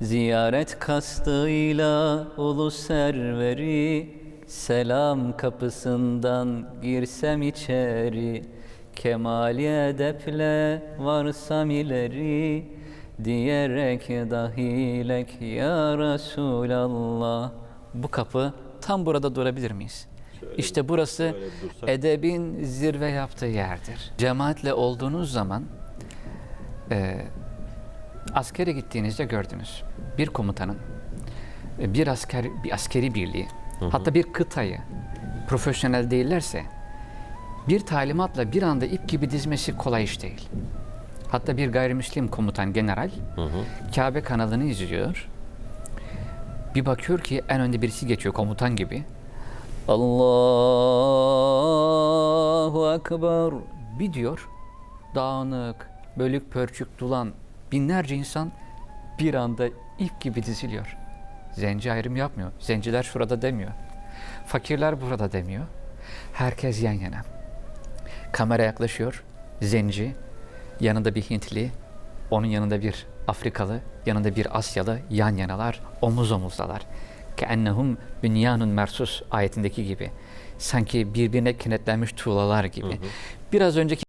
Ziyaret kastıyla ulu serveri Selam kapısından girsem içeri Kemali edeple varsam ileri Diyerek dahilek ya Resulallah Bu kapı tam burada durabilir miyiz? işte burası şöyle bir dursak. edebin zirve yaptığı yerdir. Cemaatle olduğunuz zaman e, askere gittiğinizde gördünüz. Bir komutanın e, bir asker bir askeri birliği hatta bir kıtayı profesyonel değillerse bir talimatla bir anda ip gibi dizmesi kolay iş değil. Hatta bir gayrimüslim komutan general Kabe kanalını izliyor. Bir bakıyor ki en önde birisi geçiyor komutan gibi. Allahu Ekber bir diyor dağınık, bölük pörçük dulan binlerce insan bir anda ip gibi diziliyor. Zenci ayrım yapmıyor. Zenciler şurada demiyor. Fakirler burada demiyor. Herkes yan yana. Kamera yaklaşıyor. Zenci, yanında bir Hintli, onun yanında bir Afrikalı, yanında bir Asyalı yan yanalar, omuz omuzdalar. Keennehum bünyanun mersus ayetindeki gibi. Sanki birbirine kenetlenmiş tuğlalar gibi. Biraz önceki